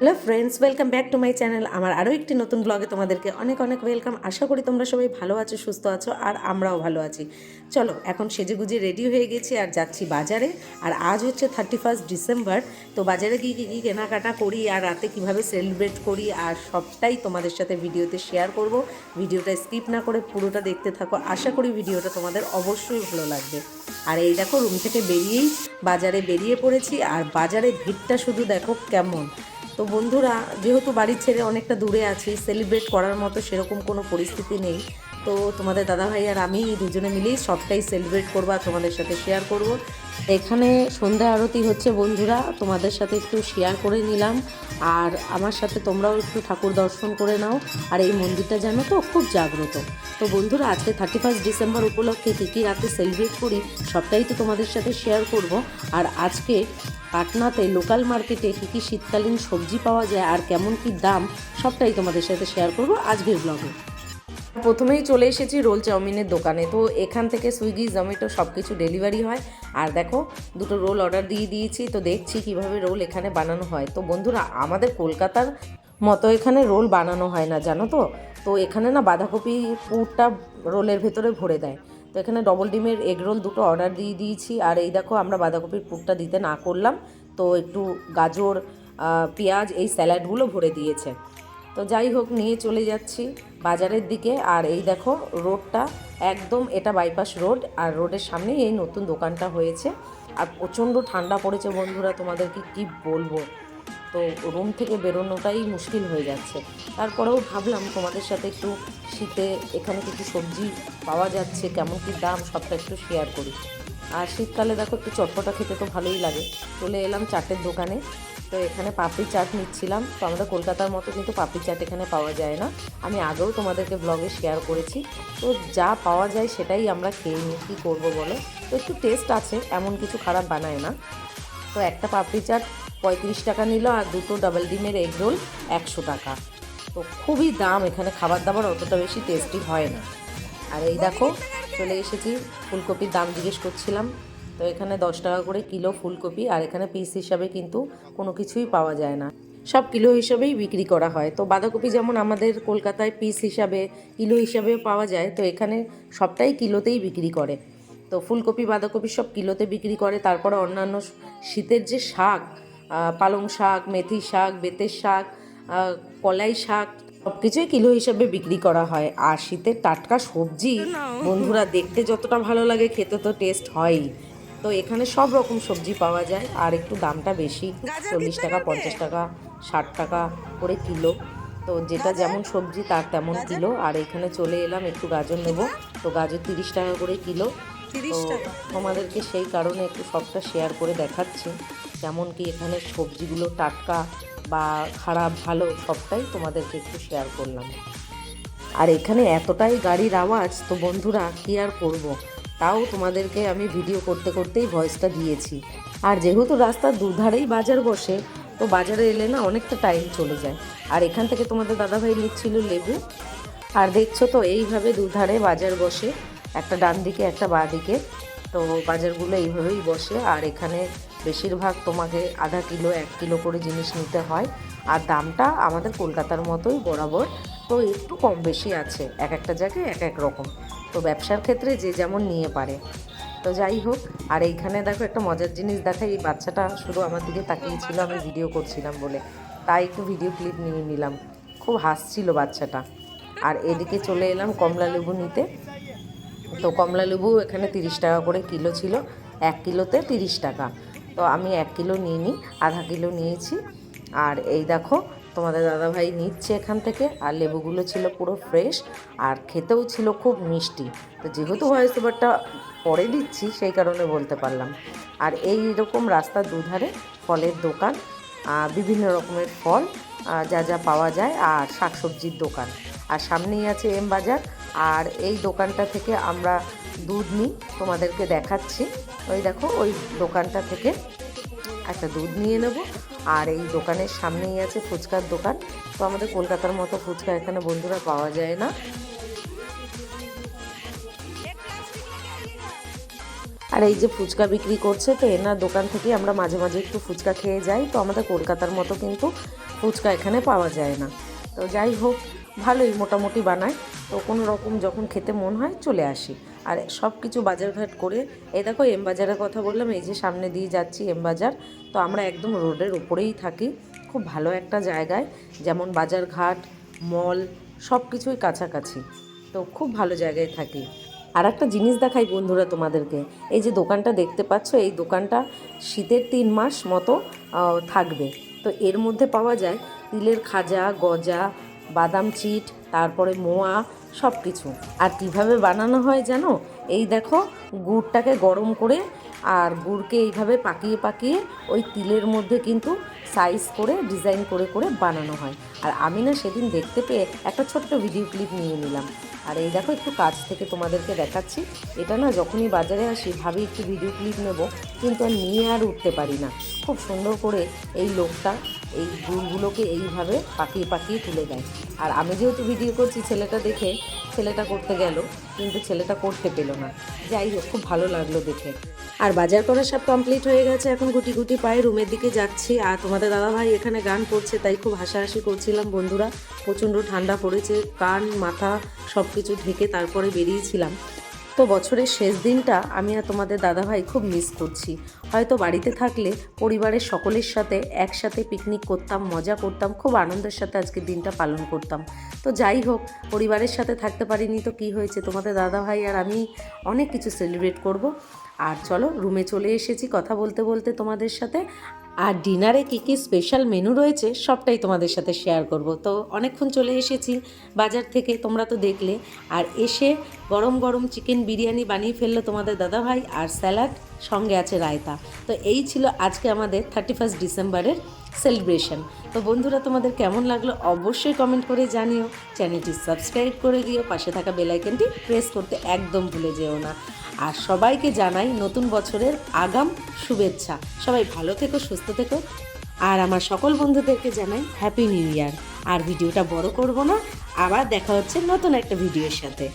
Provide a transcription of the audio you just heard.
Hello friends, welcome back to my channel. আমার আরও একটি নতুন ব্লগে তোমাদেরকে অনেক অনেক ওয়েলকাম। আশা করি তোমরা সবাই ভালো আছো, সুস্থ আছো, আর আমরাও ভালো আছি। চলো, এখন সেজেগুজে রেডি হয়ে গেছি আর যাচ্ছি বাজারে। আর আজ হচ্ছে থার্টি ফার্স্ট ডিসেম্বর, তো বাজারে গিয়ে কী কী কেনাকাটা করি আর রাতে কীভাবে সেলিব্রেট করি আর সবটাই তোমাদের সাথে ভিডিওতে শেয়ার করব। ভিডিওটা স্কিপ না করে পুরোটা দেখতে থাকো। আশা করি ভিডিওটা তোমাদের অবশ্যই ভালো লাগবে। আর এই দেখো রুম থেকে বেরিয়েই বাজারে বেরিয়ে পড়েছি। আর বাজারে ভিড়টা শুধু দেখো কেমন। তো বন্ধুরা, যেহেতু বাড়ি ছেড়ে অনেকটা দূরে আছি সেলিব্রেট করার মতো সেরকম কোনো পরিস্থিতি নেই। তো তোমাদের দাদাভাই আর আমি দুজনে মিলেই সবটাই সেলিব্রেট করব আর তোমাদের সাথে শেয়ার করব। এখানে সন্ধ্যা আরতি হচ্ছে বন্ধুরা, তোমাদের সাথে একটু শেয়ার করে নিলাম। আর আমার সাথে তোমরাও একটু ঠাকুর দর্শন করে নাও। আর এই মন্দিরটা জানো তো, খুব জাগ্রত। তো বন্ধুরা, আজকে থার্টি ফার্স্ট ডিসেম্বর উপলক্ষে কী কী রাতে সেলিব্রেট করি, সবটাই তো তোমাদের সাথে শেয়ার করব। আর আজকে পাটনাতে লোকাল মার্কেটে কী কী শীতকালীন সবজি পাওয়া যায় আর কেমন কী দাম, সবটাই তোমাদের সাথে শেয়ার করব আজকের ব্লগে প্রথমেই চলে এসেছি রোল চাউমিনের দোকানে। তো এখান থেকে সুইগি, জোম্যাটো সব কিছু ডেলিভারি হয়। আর দেখো, দুটো রোল অর্ডার দিয়ে দিয়েছি। তো দেখছি কীভাবে রোল এখানে বানানো হয়। তো বন্ধুরা, আমাদের কলকাতার মতো এখানে রোল বানানো হয় না, জানো তো? তো এখানে না বাঁধাকপি পুরটা রোলের ভেতরে ভরে দেয়। তো এখানে ডবল ডিমের এগ রোল দুটো অর্ডার দিয়ে দিয়েছি। আর এই দেখো, আমরা বাঁধাকপির পুরটা দিতে না করলাম। তো একটু গাজর পেঁয়াজ এই স্যালাডগুলো ভরে দিয়েছে। তো যাই হোক, নিয়ে চলে যাচ্ছি বাজারের দিকে। আর এই দেখো, রোডটা একদম এটা বাইপাস রোড আর রোডের সামনেই এই নতুন দোকানটা হয়েছে। আর প্রচণ্ড ঠান্ডা পড়েছে বন্ধুরা, তোমাদেরকে কি বলব? তো রুম থেকে বেরোনোটাই মুশকিল হয়ে যাচ্ছে। তারপরেও ভাবলাম তোমাদের সাথে একটু শীতে এখানে কিছু সবজি পাওয়া যাচ্ছে, কেমন কি দাম, সবটা একটু শেয়ার করি। আর শীতকালে দেখো, একটু চটপটা খেতে তো ভালোই লাগে। চলে এলাম চাটের দোকানে। তো এখানে পাপড়ি চাট নিচ্ছিলাম। তো আমাদের কলকাতার মতো কিন্তু পাপড়ি চাট এখানে পাওয়া যায় না। আমি আগেও তোমাদেরকে ব্লগে শেয়ার করেছি। তো যা পাওয়া যায় সেটাই আমরা খেয়ে নিই। কী করব বলো? তো একটু টেস্ট আছে, এমন কিছু খারাপ বানায় না। তো একটা পাপড়ি চাট পঁয়ত্রিশ টাকা নিল আর দুটো ডাবল ডিমের এগ রোল একশো টাকা। তো খুবই দাম এখানে খাবার দাবার অতটা বেশি টেস্টি হয় না। আর এই দেখো, চলে এসেছি। ফুলকপির দাম জিজ্ঞেস করছিলাম। তো এখানে দশ টাকা করে কিলো ফুলকপি আর এখানে পিস হিসাবে কিন্তু কোনো কিছুই পাওয়া যায় না। সব কিলো হিসাবেই বিক্রি করা হয়। তো বাঁধাকপি যেমন আমাদের কলকাতায় পিস হিসাবে, কিলো হিসাবে পাওয়া যায়, তো এখানে সবটাই কিলোতেই বিক্রি করে। তো ফুলকপি, বাঁধাকপি সব কিলোতে বিক্রি করে। তারপরে অন্যান্য শীতের যে শাক পালং শাক, মেথি শাক, বেতের শাক কলাই শাক, সব কিছুই কিলো হিসাবে বিক্রি করা হয়। আর শীতের টাটকা সবজি, বন্ধুরা, দেখতে যতটা ভালো লাগে, খেতে তো টেস্ট হয়ই। তো এখানে সব রকম সবজি পাওয়া যায়। আর একটু দামটা বেশি চল্লিশ টাকা পঞ্চাশ টাকা ষাট টাকা করে কিলো। তো যেটা যেমন সবজি তার তেমন কিলো। আর এখানে চলে এলাম একটু গাজর নেব। তো গাজর তিরিশ টাকা করে কিলো। তো তোমাদেরকে সেই কারণে একটু সবটা শেয়ার করে দেখাচ্ছি। যেমন কি এখানে সবজিগুলো টাটকা বা খারাপ ভালো সবটাই তোমাদেরকে একটু শেয়ার করলাম। আর এখানে এতটাই গাড়ির আওয়াজ তো বন্ধুরা কি আর করব। তাও তোমাদেরকে আমি ভিডিও করতে করতেই ভয়েসটা দিয়েছি। আর যেহেতু রাস্তার দুধারেই বাজার বসে, তো বাজারে এলে না অনেকটা টাইম চলে যায়। আর এখান থেকে তোমাদের দাদাভাই নিচ্ছিল লেবু। আর দেখছ তো, এইভাবে দুধারে বাজার বসে, একটা ডান দিকে, একটা বাঁ দিকে। তো বাজারগুলো এইভাবেই বসে। আর এখানে বেশিরভাগ তোমাকে আধা কিলো, এক কিলো করে জিনিস নিতে হয়। আর দামটা আমাদের কলকাতার মতোই বরাবর। তো একটু কম বেশি আছে, এক একটা জায়গায় এক এক রকম। তো ব্যবসার ক্ষেত্রে যে যেমন নিয়ে পারে। তো যাই হোক, আর এইখানে দেখো একটা মজার জিনিস দেখাই, এই বাচ্চাটা শুধু আমার দিকে তাকিয়েছিল আমি ভিডিও করছিলাম বলে। তাই একটু ভিডিও ক্লিপ নিয়ে নিলাম। খুব হাসছিল বাচ্চাটা। আর এদিকে চলে এলাম কমলা লেবু নিতে। তো কমলা লেবু এখানে তিরিশ টাকা করে কিলো ছিল। এক কিলোতে তিরিশ টাকা। তো আমি এক কিলো নিয়ে নিই আধা কিলো নিয়েছি। আর এই দেখো তোমাদের দাদাভাই নিচ্ছে এখান থেকে, আর লেবুগুলো ছিল পুরো ফ্রেশ আর খেতেও ছিল খুব মিষ্টি। তো যেহেতু ভয়েস ওভারটা পরে দিচ্ছি, সেই কারণে বলতে পারলাম। আর এই রকম রাস্তার দুধারে ফলের দোকান বিভিন্ন রকমের ফল যা যা পাওয়া যায়, আর শাকসবজির দোকান। আর সামনেই আছে এম বাজার, আর এই দোকানটা থেকে আমরা দুধ নিই, তোমাদেরকে দেখাচ্ছি। ওই দেখো, ওই দোকানটা থেকে একটা দুধ নিয়ে নেব। আর এই দোকানের সামনেই আছে ফুচকার দোকান। তো আমাদের কলকাতার মতো ফুচকা এখানে বন্ধুরা পাওয়া যায় না। আর এই যে ফুচকা বিক্রি করছে, তো এনার দোকান থেকে আমরা মাঝে মাঝে একটু ফুচকা খেয়ে যাই। তো আমাদের কলকাতার মতো কিন্তু ফুচকা এখানে পাওয়া যায় না। তো যাই হোক, ভালোই মোটামুটি বানায়। তো কোনো রকম যখন খেতে মন হয় চলে আসি। আর সব কিছু বাজারঘাট করে, এই দেখো এম বাজারের কথা বললাম, এই যে সামনে দিয়ে যাচ্ছি এম বাজার। তো আমরা একদম রোডের উপরেই থাকি, খুব ভালো একটা জায়গায়, যেমন বাজারঘাট, মল, সব কিছুই কাছাকাছি। তো খুব ভালো জায়গায় থাকি। আর একটা জিনিস দেখাই বন্ধুরা তোমাদেরকে, এই যে দোকানটা দেখতে পাচ্ছ, এই দোকানটা শীতের তিন মাস মতো থাকবে। তো এর মধ্যে পাওয়া যায় তিলের খাজা, গজা, বাদাম চিট তারপরে মোয়া সব কিছু আর কীভাবে বানানো হয় জানো? এই দেখো, গুড়টাকে গরম করে আর গুড়কে এইভাবে পাকিয়ে পাকিয়ে ওই তিলের মধ্যে কিন্তু সাইজ করে ডিজাইন করে করে বানানো হয়। আর আমি না সেদিন দেখতে পেয়ে একটা ছোট্ট ভিডিও ক্লিপ নিয়ে নিলাম। আর এই দেখো একটু কাছ থেকে তোমাদেরকে দেখাচ্ছি। এটা না যখনই বাজারে আসি, ভাবি একটু ভিডিও ক্লিপ নেব, কিন্তু আর নিয়ে আর উঠতে পারি না। খুব সুন্দর করে এই লোকটা এই গুড়গুলোকে এইভাবে পাকিয়ে পাকিয়ে তুলে দেয়। আর আমি যেহেতু ভিডিও করছি, ছেলেটা দেখে ছেলেটা করতে গেল, কিন্তু ছেলেটা করতে পেল না। যাই হোক, খুব ভালো লাগল দেখে। আর বাজার করা সব কমপ্লিট হয়ে গেছে, এখন গুটি গুটি পায়ে রুমের দিকে যাচ্ছি। আর তোমাদের দাদাভাই এখানে গান করছে, তাই খুব হাসাহাসি করছিলাম বন্ধুরা। প্রচণ্ড ঠান্ডা পড়েছে, কান, মাথা সব কিছু ঢেকে তারপরে বেরিয়েছিলাম। তো বছরের শেষ দিনটা আমি আর তোমাদের দাদাভাই খুব মিস করছি। হয়তো বাড়িতে থাকলে পরিবারের সকলের সাথে একসাথে পিকনিক করতাম, মজা করতাম, খুব আনন্দের সাথে আজকে দিনটা পালন করতাম। তো যাই হোক, পরিবারের সাথে থাকতে পারিনি তো কি হয়েছে? তোমাদের দাদাভাই আর আমি অনেক কিছু সেলিব্রেট করব। আর চলো রুমে চলে এসেছি কথা বলতে বলতে তোমাদের সাথে। আর ডিনারে কী কী স্পেশাল মেনু রয়েছে, সবটাই তোমাদের সাথে শেয়ার করব। তো অনেকক্ষণ চলে এসেছি, বাজার থেকে তোমরা তো দেখলে। আর এসে গরম গরম চিকেন বিরিয়ানি বানিয়ে ফেলল তোমাদের দাদাভাই আর স্যালাড সঙ্গে আছে রায়তা। তো এই ছিল আজকে আমাদের থার্টি ফার্স্ট ডিসেম্বরের সেলিব্রেশন তো বন্ধুরা, তোমাদের কেমন লাগল অবশ্যই কমেন্ট করে জানিও। চ্যানেলটি সাবস্ক্রাইব করে দিও, পাশে থাকা বেলাইকনটি প্রেস করতে একদম ভুলে যেও না। আর সবাইকে জানাই নতুন বছরের আগাম শুভেচ্ছা। সবাই ভালো থেকো, সুস্থ থেকো। আর আমার সকল বন্ধুদেরকে জানাই হ্যাপি নিউ ইয়ার আর ভিডিওটা বড় করব না, আবার দেখা হচ্ছে নতুন একটা ভিডিওর সাথে।